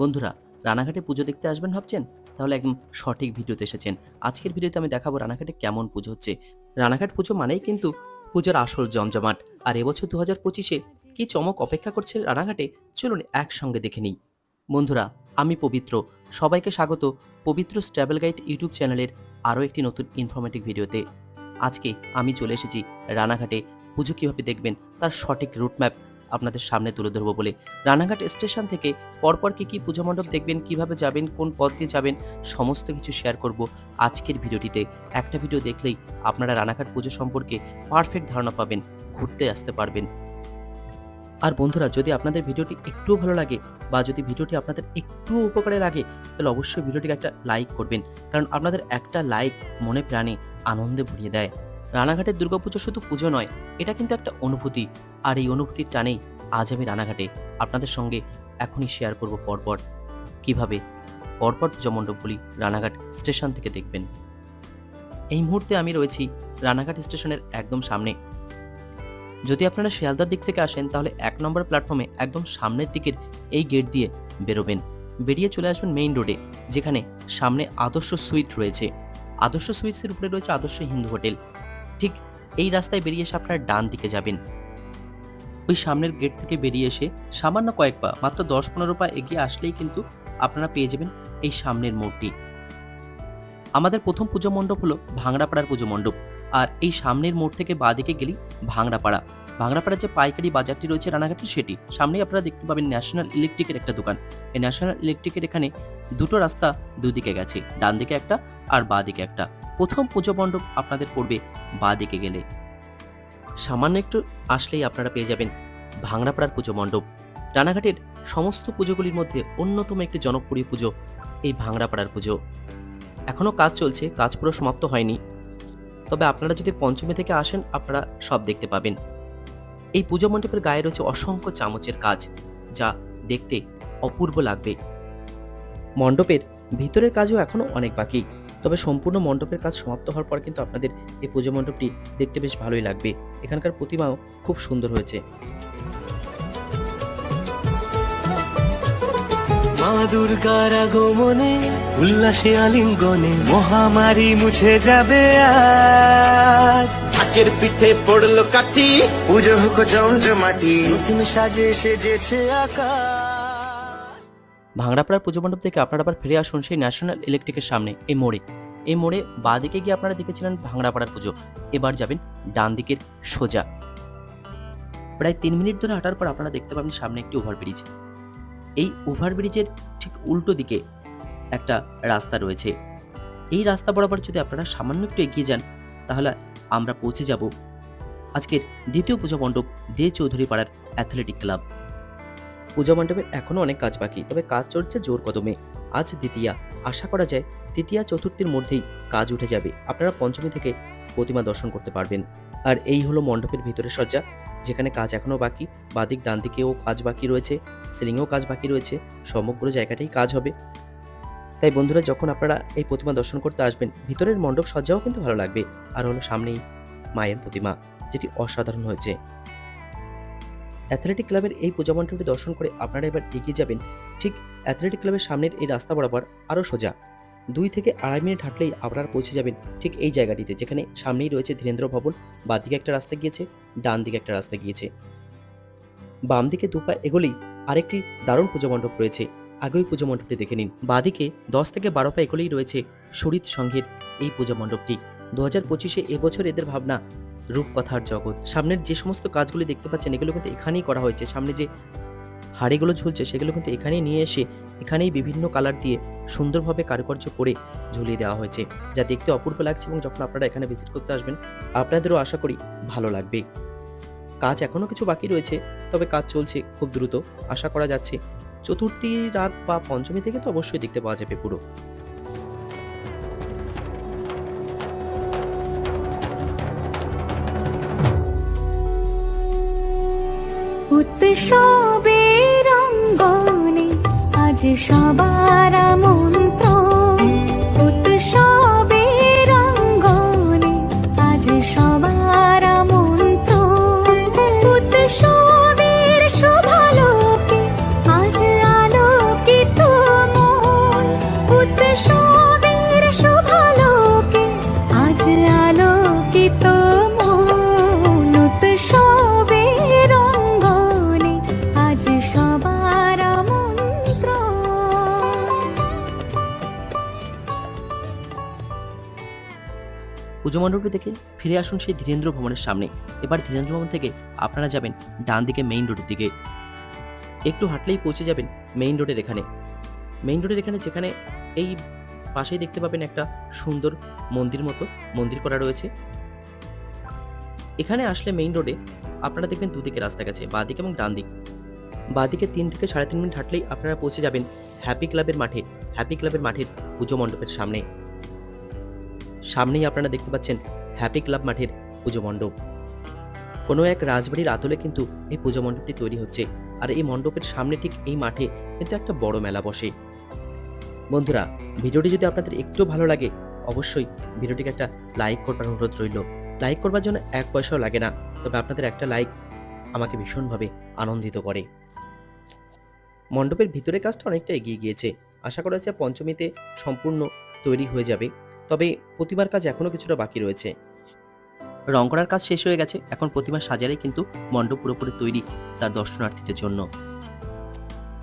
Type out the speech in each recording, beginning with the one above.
বন্ধুরা, রানাঘাটে পুজো দেখতে আসবেন ভাবছেন? তাহলে একদম সঠিক ভিডিওতে এসেছেন। আজকের ভিডিওতে আমি দেখাবো রানাঘাটে কেমন পুজো হচ্ছে। রানাঘাট পুজো মানেই কিন্তু পুজোর আসল জমজমাট। আর এবছর দু হাজার পঁচিশে কি চমক অপেক্ষা করছে রানাঘাটে? চলুন একসঙ্গে দেখে নিই। বন্ধুরা, আমি পবিত্র। সবাইকে স্বাগত পবিত্র ট্রাভেল গাইড ইউটিউব চ্যানেলের আরও একটি নতুন ইনফরমেটিভ ভিডিওতে। আজকে আমি চলে এসেছি রানাঘাটে। পুজো কীভাবে দেখবেন? তার সঠিক রুট ম্যাপ আপনাদের সামনে তুলে ধরবো বলে রানাঘাট স্টেশন থেকে পরপর কি কি পুজো মণ্ডপ দেখবেন, কীভাবে যাবেন, কোন পথ দিয়ে যাবেন, সমস্ত কিছু শেয়ার করব আজকের ভিডিওটিতে। একটা ভিডিও দেখলেই আপনারা রানাঘাট পুজো সম্পর্কে পারফেক্ট ধারণা পাবেন, ঘুরতে আসতে পারবেন। আর বন্ধুরা, যদি আপনাদের ভিডিওটি একটুও ভালো লাগে বা যদি ভিডিওটি আপনাদের একটু উপকারে লাগে, তাহলে অবশ্যই ভিডিওটিকে একটা লাইক করবেন। কারণ আপনাদের একটা লাইক মনে প্রাণে আনন্দে ভরিয়ে দেয়। রানাঘাটের দুর্গাপুজো শুধু পুজো নয়, এটা কিন্তু একটা অনুভূতি। আর এই অনুভূতির টানেই আজ আমি রানাঘাটে আপনাদের সঙ্গে এখনই শেয়ার করব পরপর। কীভাবে? পরপর মণ্ডপগুলি রানাঘাট স্টেশন থেকে দেখবেন। এই মুহূর্তে আমি রয়েছি রানাঘাট স্টেশনের একদম সামনে। যদি আপনারা শিয়ালদার দিক থেকে আসেন, তাহলে এক নম্বর প্ল্যাটফর্মে একদম সামনের দিকের এই গেট দিয়ে বেরোবেন। বেরিয়ে চলে আসবেন মেইন রোডে যেখানে সামনে আদর্শ সুইট রয়েছে। আদর্শ সুইটসের উপরে রয়েছে আদর্শ হিন্দু হোটেল। ঠিক এই রাস্তায় বেরিয়ে এসে আপনারা ডান দিকে যাবেন। ওই সামনের গেট থেকে বেরিয়ে এসে সামান্য কয়েক পা, মাত্র দশ পনেরো পা এগিয়ে আসলেই কিন্তু আপনারা পেয়ে যাবেন এই সামনের মোড়টি। আমাদের প্রথম পুজো মণ্ডপ হলো ভাংড়াপাড়ার পুজো মণ্ডপ। আর এই সামনের মোড় থেকে বাঁদিকে গেলেই ভাংড়াপাড়া ভাংড়াপাড়ার যে পাইকারি বাজারটি রয়েছে রানাঘাটের সেটি। সামনেই আপনারা দেখতে পাবেন ন্যাশনাল ইলেকট্রিকের একটা দোকান। এই ন্যাশনাল ইলেকট্রিকের এখানে দুটো রাস্তা দুদিকে গেছে, ডান দিকে একটা আর বাঁ দিকে একটা। প্রথম পুজো মণ্ডপ আপনাদের পড়বে বা দিকে গেলে। সামান্য একটু আসলেই আপনারা পেয়ে যাবেন ভাংড়াপাড়ার পুজো মণ্ডপ। রানাঘাটের সমস্ত পুজোগুলির মধ্যে অন্যতম একটি জনপ্রিয় পুজো এই ভাংড়াপাড়ার পুজো। এখনও কাজ চলছে, কাজ পুরো সমাপ্ত হয়নি। তবে আপনারা যদি পঞ্চমী থেকে আসেন, আপনারা সব দেখতে পাবেন। এই পুজো মণ্ডপের গায়ে রয়েছে অসংখ্য চামচের কাজ, যা দেখতে অপূর্ব লাগবে। মণ্ডপের ভিতরের কাজও এখনও অনেক বাকি। তবে সম্পূর্ণ মণ্ডপের কাজ সমাপ্ত হওয়ার পর কিন্তু আপনাদের এই পুজো মণ্ডপটি দেখতে বেশ ভালোই লাগবে। এখানকার প্রতিমাও খুব সুন্দর হয়েছে। মা দুর্গার আগমনে উল্লাসে আলিঙ্গনে মহামারী মুছে যাবে আজ। ঢাকের পিঠে পড়ল কাঠি। পুজো হোক জমজমাটি নতুন সাজে সেজেছে আকাশ। ভাংড়াপাড়ার পুজো মণ্ডপ থেকে আপনারা আবার ফিরে আসুন সেই ন্যাশনাল ইলেকট্রিকের সামনে, এই মোড়ে। এই মোড়ে বাঁ দিকে গিয়ে আপনারা দেখেছিলেন ভাঙড়াপাড়ার পুজো। এবার যাবেন ডান দিকের সোজা। প্রায় তিন মিনিট ধরে হাঁটার পর আপনারা দেখতে পাবেন সামনে একটি ওভারব্রিজ এই ওভারব্রিজের ঠিক উল্টো দিকে একটা রাস্তা রয়েছে। এই রাস্তা বরাবর যদি আপনারা সামান্য একটু এগিয়ে যান, তাহলে আমরা পৌঁছে যাব আজকের দ্বিতীয় পুজো মণ্ডপ দে চৌধুরী পাড়ার অ্যাথলেটিক ক্লাব। পুজো মণ্ডপের এখনও অনেক কাজ বাকি, তবে কাজ চলছে জোর কদমে। আজ দ্বিতীয়া। আশা করা যায় তৃতীয়া চতুর্থীর মধ্যেই কাজ উঠে যাবে। আপনারা পঞ্চমী থেকে প্রতিমা দর্শন করতে পারবেন। আর এই হলো মণ্ডপের ভিতরের সজ্জা, যেখানে কাজ এখনও বাকি। বাদিক ডান দিকেও কাজ বাকি রয়েছে, সিলিংয়েও কাজ বাকি রয়েছে, সমগ্র জায়গাটাই কাজ হবে। তাই বন্ধুরা, যখন আপনারা এই প্রতিমা দর্শন করতে আসবেন, ভিতরের মণ্ডপ সজ্জাও কিন্তু ভালো লাগবে। আর হলো সামনেই মায়ের প্রতিমা, যেটি অসাধারণ হয়েছে। অ্যাথলেটিক ক্লাবের এই পূজা মণ্ডপটি দর্শন করে আপনারা এবার এগিয়ে যাবেন। ঠিক অ্যাথলেটিক ক্লাবের সামনের এই রাস্তা বরাবর আরও সোজা। দুই থেকে আড়াই মিনিট হাঁটলেই আপনারা পৌঁছে যাবেন ঠিক এই জায়গাটিতে, যেখানে সামনেই রয়েছে ধীরেন্দ্র ভবন। দিকে একটা রাস্তা গিয়েছে ডান দিকে একটা রাস্তা গিয়েছে। বাম দিকে দুপা এগোলেই আরেকটি দারুণ পুজো মণ্ডপ রয়েছে। আগে পুজো মণ্ডপটি দেখে নিন। বাঁদিকে দশ থেকে বারো পা এগোলেই রয়েছে সুরিত সংঘের এই পুজো মণ্ডপটি। দু হাজার পঁচিশে এবছর এদের ভাবনা রূপকথার জগৎ। সামনের যে সমস্ত কাজগুলি দেখতে পাচ্ছেন, এগুলো কিন্তু এখানেই করা হয়েছে। সামনে যে হাড়িগুলো ঝুলছে, সেগুলো কিন্তু এখানেই নিয়ে এসে, এখানেই বিভিন্ন কালার দিয়ে সুন্দরভাবে কারুকার্য করে ঝুলিয়ে দেওয়া হয়েছে। যা দেখতে অপূর্ব লাগছে এবং যখন আপনারা এখানে ভিজিট করতে আসবেন, আপনাদেরও আশা করি ভালো লাগবে। কাজ এখনও কিছু বাকি রয়েছে, তবে কাজ চলছে খুব দ্রুত। আশা করা যাচ্ছে, চতুর্থী রাত বা পঞ্চমী থেকে তো অবশ্যই দেখতে পাওয়া যাবে পুরো। উৎসবের অঙ্গনে আজ সবার মন্ত্র পুজো মণ্ডপটি দেখে ফিরে আসুন সেই ধীরেন্দ্র ভবনের সামনে। এবার ধীরেন্দ্র ভবন থেকে আপনারা যাবেন ডান দিকে মেইন রোডের দিকে। একটু হাঁটলেই পৌঁছে যাবেন মেইন রোডের এখানে। মেইন রোডের এখানে যেখানে এই পাশেই দেখতে পাবেন একটা সুন্দর মন্দির মতো, মন্দির করা রয়েছে। এখানে আসলে মেইন রোডে আপনারা দেখবেন দুদিকে রাস্তা গেছে, বাঁদিক এবং ডান দিক বাঁদিকে তিন থেকে সাড়ে তিন মিনিট হাঁটলেই আপনারা পৌঁছে যাবেন হ্যাপি ক্লাবের মাঠে হ্যাপি ক্লাবের মাঠের পুজো মণ্ডপের সামনে। সামনেই আপনারা দেখতে পাচ্ছেন হ্যাপি ক্লাব মাঠের পুজো মণ্ডপ। কোনো এক রাজবাড়ির আতলে কিন্তু এই পুজো মণ্ডপটি তৈরি হচ্ছে। আর এই মণ্ডপের সামনে ঠিক এই মাঠে কিন্তু একটা বড় মেলা বসে। বন্ধুরা, ভিডিওটি যদি আপনাদের একটু ভালো লাগে, অবশ্যই ভিডিওটিকে একটা লাইক করবার অনুরোধ রইল। লাইক করবার জন্য এক পয়সাও লাগে না, তবে আপনাদের একটা লাইক আমাকে ভীষণভাবে আনন্দিত করে। মণ্ডপের ভিতরের কাজটা অনেকটা এগিয়ে গিয়েছে। আশা করা যাচ্ছে পঞ্চমীতে সম্পূর্ণ তৈরি হয়ে যাবে। তবে প্রতিমার কাজ এখনও কিছুটা বাকি রয়েছে। রং করার কাজ শেষ হয়ে গেছে। এখন প্রতিমা সাজালে কিন্তু মণ্ডপ পুরোপুরি তৈরি তার দর্শনার্থীদের জন্য।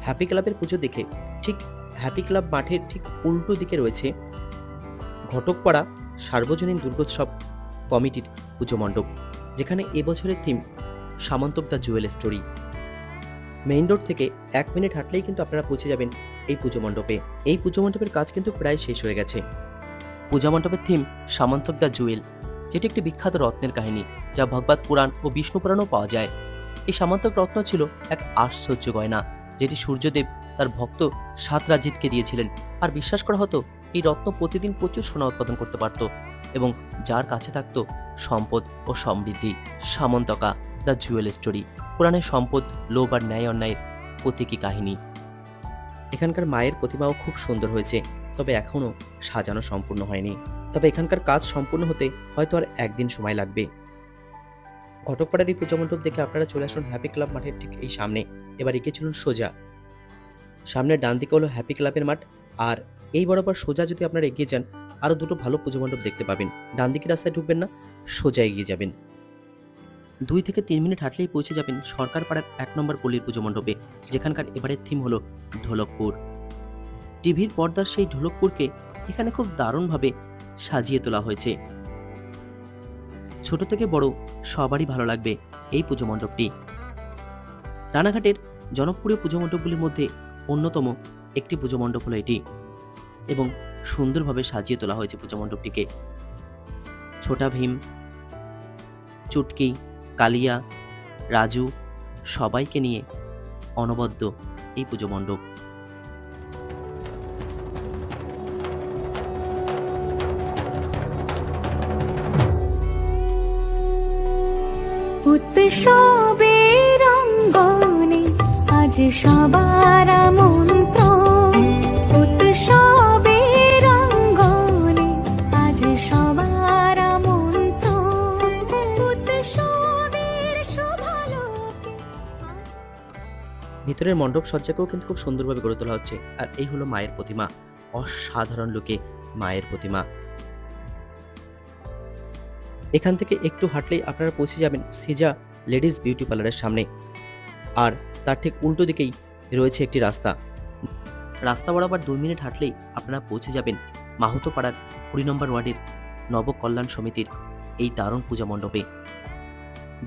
হ্যাপি ক্লাবের পুজো দেখে ঠিক হ্যাপি ক্লাব মাঠের ঠিক উল্টো দিকে রয়েছে ঘটকপাড়া সার্বজনীন দুর্গোৎসব কমিটির পুজো মণ্ডপ, যেখানে এবছরের theme Samantak the jewel story main road থেকে এক মিনিট হাঁটলেই কিন্তু আপনারা পৌঁছে যাবেন এই পুজো মণ্ডপে। এই পুজো মণ্ডপের কাজ কিন্তু প্রায় শেষ হয়ে গেছে। পূজা মণ্ডপের থিম সামন্তক দ্য জুয়েল, যেটি একটি বিখ্যাত রত্নের কাহিনী, যা ভগবত পুরাণ ও বিষ্ণু পুরাণও পাওয়া যায়। এই সামন্তক রত্ন ছিল এক আশ্চর্য গয়না, যেটি সূর্যদেব তার ভক্ত সাতরাজিৎকে দিয়েছিলেন। আর বিশ্বাস করা হতো, এই রত্ন প্রতিদিন প্রচুর সোনা উৎপাদন করতে পারত এবং যার কাছে থাকত সম্পদ ও সমৃদ্ধি। সামন্তকা, দ্য জুয়েল স্টোরি, পুরাণের সম্পদ, লোভ আর ন্যায় অন্যায়ের প্রতীকী কাহিনী। এখানকার মায়ের প্রতিমাও খুব সুন্দর হয়েছে। তবে এখনও সাজানো সম্পূর্ণ হয়নি। তবে এখানকার কাজ সম্পূর্ণ হতে হয়তো আর একদিন সময় লাগবে। ঘটকপাড়ার এই পুজো মণ্ডপ দেখে আপনারা চলে আসুন হ্যাপি ক্লাব মাঠের ঠিক এই সামনে। এবার এগিয়ে চলুন সোজা। সামনে ডান দিকে হলো হ্যাপি ক্লাবের মাঠ আর এই বরাবর সোজা যদি আপনারা এগিয়ে যান, আরও দুটো ভালো পুজো মণ্ডপ দেখতে পাবেন। ডান দিকে রাস্তায় ঢুকবেন না, সোজা এগিয়ে যাবেন। দুই থেকে তিন মিনিট হাঁটলেই পৌঁছে যাবেন সরকার পাড়ার এক নম্বর পল্লীর পুজো মণ্ডপে, যেখানকার এবারের থিম হলো ঢোলকপুর। টিভির পর্দার সেই ঢোলকপুরকে এখানে খুব দারুণভাবে সাজিয়ে তোলা হয়েছে। ছোট থেকে বড় সবারই ভালো লাগবে এই পুজো মণ্ডপটি। রানাঘাটের জনপ্রিয় পুজো মণ্ডপগুলির মধ্যে অন্যতম একটি পুজো মণ্ডপ হলো এটি এবং সুন্দরভাবে সাজিয়ে তোলা হয়েছে পুজো মণ্ডপটিকে। ছোটা ভীম, চুটকি, কালিয়া, রাজু সবাইকে নিয়ে অনবদ্য এই পুজো মণ্ডপ। সবার মন্ত্র ভিতরের মণ্ডপ সজ্জাকেও কিন্তু খুব সুন্দরভাবে গড়ে তোলা হচ্ছে। আর এই হলো মায়ের প্রতিমা। অসাধারণ লোকে মায়ের প্রতিমা। এখান থেকে একটু হাঁটলেই আপনারা পৌঁছে যাবেন সিজা লেডিস বিউটি পার্লারের সামনে। আর তার ঠিক উল্টো দিকেই রয়েছে একটি রাস্তা। রাস্তা বরাবর দুই মিনিট হাঁটলেই আপনারা পৌঁছে যাবেন মাহুতো পাড়ার কুড়ি নম্বর ওয়ার্ডের নবকল্যাণ সমিতির এই দারুণ পূজা মণ্ডপে।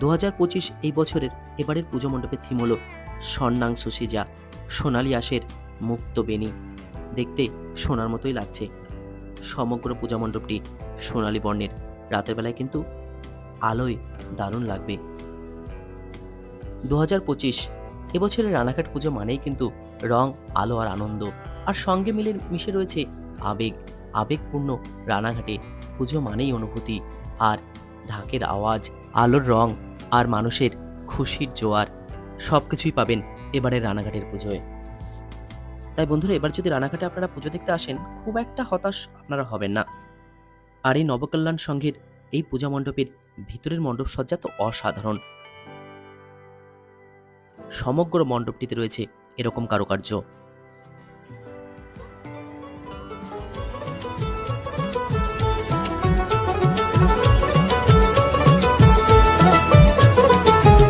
দু হাজার পঁচিশ এই বছরের এবারের পুজো মণ্ডপের থিম হলো স্বর্ণাংশু সিজা সোনালি আশের মুক্ত বেনি দেখতে সোনার মতোই লাগছে। সমগ্র পূজা মণ্ডপটি সোনালি বর্ণের। রাতের বেলায় কিন্তু আলোয় দারুণ লাগবে। দু হাজার পঁচিশ, এবছরের রানাঘাট পুজো মানেই কিন্তু রং, আলো আর আনন্দ। আর সঙ্গে মিলে, মিশে রয়েছে আবেগ। আবেগপূর্ণ রানাঘাটে পুজো মানেই অনুভূতি। আর ঢাকের আওয়াজ, আলোর রং আর মানুষের খুশির জোয়ার সব কিছুই পাবেন এবারে রানাঘাটের পুজোয়। তাই বন্ধুরা, এবার যদি রানাঘাটে আপনারা পুজো দেখতে আসেন, খুব একটা হতাশ আপনারা হবেন না। আর এই নবকল্যাণ সংঘের এই পূজা মণ্ডপের ভিতরের মণ্ডপ সজ্জা তো অসাধারণ। সমগ্র মণ্ডপটিতে রয়েছে এরকম কারুকার্য।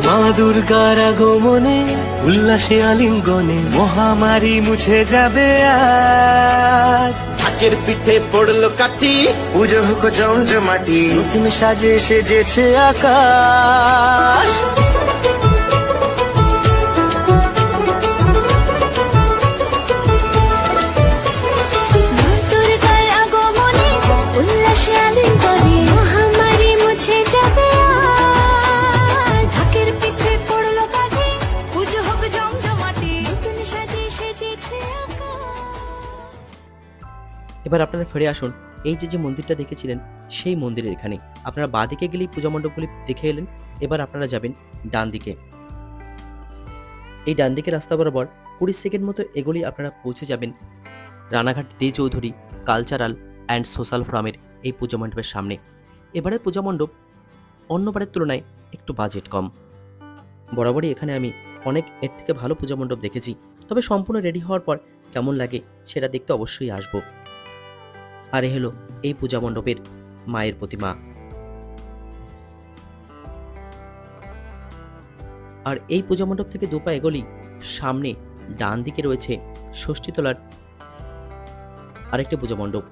মা দুর্গার আগমনে উল্লাসে আলিঙ্গনে মহামারী মুছে যাবে আজ। ঢাকের পিঠে পড়ল কাঠি। পুজো হোক জমজমাটি নতুন সাজে সেজেছে আকাশ। এবার আপনারা ফিরে আসুন। এই যে যে মন্দিরটা দেখেছিলেন, সেই মন্দিরের এখানে। আপনারা বাঁ দিকে গেলেই পূজা মণ্ডপগুলি দেখে এলেন। এবার আপনারা যাবেন ডান দিকে। এই ডান দিকে রাস্তা বরাবর কুড়ি সেকেন্ড মতো এগোলেই আপনারা পৌঁছে যাবেন Ranaghat De Chowdhury, cultural and social ফোরামের এই পুজো মণ্ডপের সামনে। এবারের পূজা মণ্ডপ অন্যবারের তুলনায় একটু বাজেট কম। বরাবরই এখানে আমি অনেক এর থেকে ভালো পূজা মণ্ডপ দেখেছি। তবে সম্পূর্ণ রেডি হওয়ার পর কেমন লাগে সেটা দেখতে অবশ্যই আসব। আর এ হলো এই পূজা মণ্ডপের মায়ের প্রতিমা। আর এই পূজা মণ্ডপ থেকে দুপা এগোলি সামনে ডান দিকে রয়েছে ষষ্ঠীতলার আরেকটি পূজা মণ্ডপ।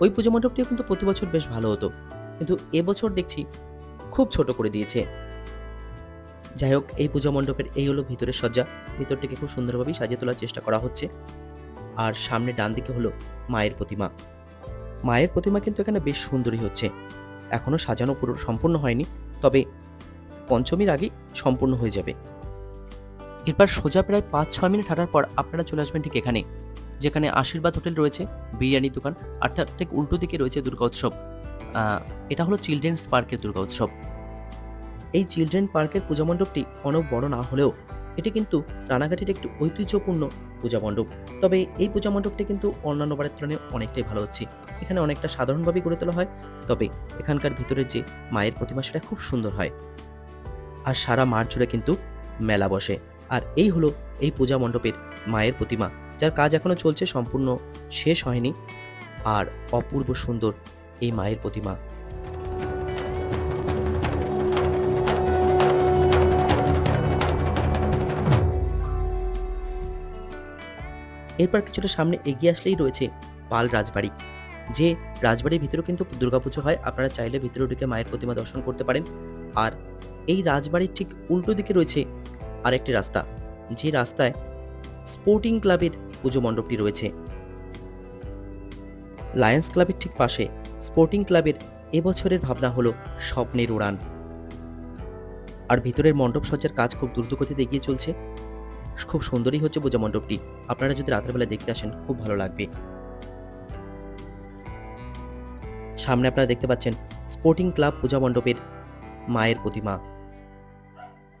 ওই পূজা মণ্ডপটিও কিন্তু প্রতি বছর বেশ ভালো হতো। কিন্তু এবছর দেখছি খুব ছোট করে দিয়েছে। যাই হোক, এই পূজা মণ্ডপের এই হলো ভিতরের সজ্জা। ভিতরটিকে খুব সুন্দরভাবেই সাজিয়ে তোলার চেষ্টা করা হচ্ছে। আর সামনে ডান দিকে হলো মায়ের প্রতিমা। মায়ের প্রতিমা কিন্তু এখানে বেশ সুন্দরী হচ্ছে। এখনও সাজানো পুরো সম্পূর্ণ হয়নি, তবে পঞ্চমীর আগে সম্পূর্ণ হয়ে যাবে। এরপর সোজা প্রায় পাঁচ ছয় মিনিট হাঁটার পর আপনারা চলে আসবেন ঠিক এখানে, যেখানে আশীর্বাদ হোটেল রয়েছে বিরিয়ানি দোকান, আর ঠিক উল্টো দিকে রয়েছে দুর্গা উৎসব। এটা হলো চিলড্রেন্স পার্কের দুর্গা উৎসব। এই চিলড্রেন পার্কের পূজা মণ্ডপটি অনেক বড় না হলেও এটি কিন্তু রানাঘাটের একটি ঐতিহ্যপূর্ণ পূজা মণ্ডপ তবে এই পূজা মণ্ডপটি কিন্তু অন্যান্য বারের তুলনায় অনেকটাই ভালো হচ্ছে। এখানে অনেকটা সাধারণভাবে গড়ে তোলা হয়, তবে এখানকার ভিতরের যে মায়ের প্রতিমা সেটা খুব সুন্দর হয়। আর সারা মাঠ জুড়ে কিন্তু মেলা বসে। আর এই হলো এই পূজা মণ্ডপের মায়ের প্রতিমা, যার কাজ এখনও চলছে, সম্পূর্ণ শেষ হয়নি। আর অপূর্ব সুন্দর এই মায়ের প্রতিমা। এরপর কিছুটা সামনে এগিয়ে আসলেই রয়েছে পাল রাজবাড়ি। যে রাজবাড়ির ভিতরেও কিন্তু দুর্গাপুজো হয়, আপনারা চাইলে ভিতরে ঢুকে মায়ের প্রতিমা দর্শন করতে পারেন। আর এই রাজবাড়ির ঠিক উল্টো দিকে রয়েছে আরেকটি রাস্তা। যে রাস্তায় স্পোর্টিং ক্লাবের পুজো মণ্ডপটি রয়েছে। লায়ন্স ক্লাবের ঠিক পাশে স্পোর্টিং ক্লাবের এবছরের ভাবনা হলো স্বপ্নের উড়ান। আর ভিতরের মণ্ডপ সজ্জার কাজ খুব দ্রুতগতিতে এগিয়ে চলছে। খুব সুন্দরই হচ্ছে পূজা মণ্ডপটি। আপনারা যদি রাতের বেলা দেখতে আসেন, খুব ভালো লাগবে। সামনে আপনারা দেখতে পাচ্ছেন স্পোর্টিং ক্লাব পূজা মণ্ডপের মায়ের প্রতিমা।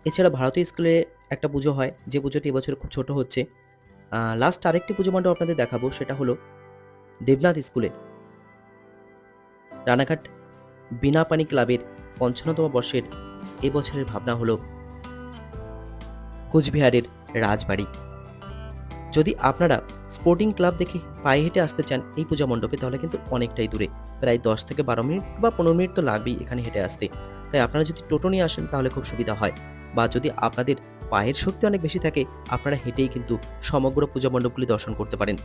এছাড়া ভারতীয় স্কুলে একটা পুজো হয়, যে পুজোটি এবছর খুব ছোট হচ্ছে। লাস্ট আরেকটি পুজো মণ্ডপ আপনাদের দেখাবো, সেটা হলো দেবনাথ স্কুলে। রানাঘাট বিনাপানি ক্লাবের পঞ্চান্নতম বর্ষের এবছরের ভাবনা হলো কোচবিহারের রাজবাড়ি। যদি আপনারা স্পোর্টিং ক্লাব দেখে পায়ে হেঁটে আসতে চান এই পূজা মণ্ডপে, তাহলে কিন্তু অনেকটাই দূরে। প্রায় দশ থেকে বারো মিনিট বা পনেরো মিনিট তো লাগবেই এখানে হেঁটে আসতে। তাই আপনারা যদি টোটো নিয়ে আসেন, তাহলে খুব সুবিধা হয়। বা যদি আপনাদের পায়ের শক্তি অনেক বেশি থাকে, আপনারা হেঁটেই কিন্তু সমগ্র পূজা মণ্ডপগুলি দর্শন করতে পারেন।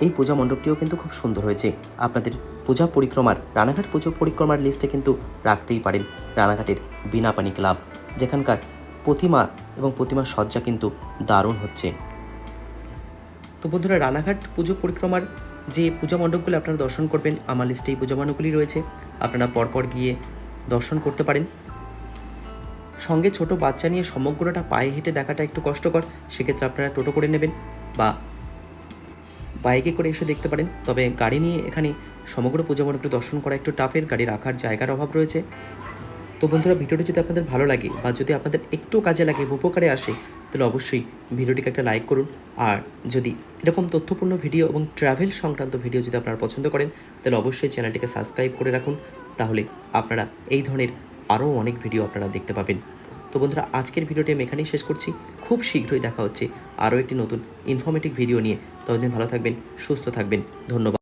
এই পূজা মণ্ডপটিও কিন্তু খুব সুন্দর হয়েছে। আপনাদের পূজা পরিক্রমার, রানাঘাট পুজো পরিক্রমার লিস্টে কিন্তু রাখতেই পারেন রানাঘাটের বিনাপানি ক্লাব যেখানকার প্রতিমা এবং প্রতিমার সজ্জা কিন্তু দারুণ হচ্ছে। তো বন্ধুরা, রানাঘাট পুজো পরিক্রমার যে পূজা মণ্ডপগুলো আপনারা দর্শন করবেন, আমার লিস্টে এই পূজা মণ্ডপগুলি রয়েছে। আপনারা পরপর গিয়ে দর্শন করতে পারেন। সঙ্গে ছোট বাচ্চা নিয়ে সমগ্রটা পায়ে হেঁটে দেখাটা একটু কষ্টকর, সেক্ষেত্রে আপনারা টোটো করে নেবেন বা বাইকে করে এসে দেখতে পারেন। তবে গাড়ি নিয়ে এখানে সমগ্র পূজা মণ্ডপটি দর্শন করা একটু টাফের গাড়ি রাখার জায়গার অভাব রয়েছে। তো বন্ধুরা, ভিডিওটি যদি আপনাদের ভালো লাগে বা যদি আপনাদের একটু কাজে লাগে উপকারে আসে, তাহলে অবশ্যই ভিডিওটিকে একটা লাইক করুন। আর যদি এরকম তথ্যপূর্ণ ভিডিও এবং ট্রাভেল সংক্রান্ত ভিডিও যদি আপনারা পছন্দ করেন, তাহলে অবশ্যই চ্যানেলটিকে সাবস্ক্রাইব করে রাখুন। তাহলে আপনারা এই ধরনের আরও অনেক ভিডিও আপনারা দেখতে পাবেন। তো বন্ধুরা, আজকের ভিডিওটি আমি এখানেই শেষ করছি। খুব শীঘ্রই দেখা হচ্ছে আরও একটি নতুন ইনফরমেটিভ ভিডিও নিয়ে। ততদিন ভালো থাকবেন, সুস্থ থাকবেন। ধন্যবাদ।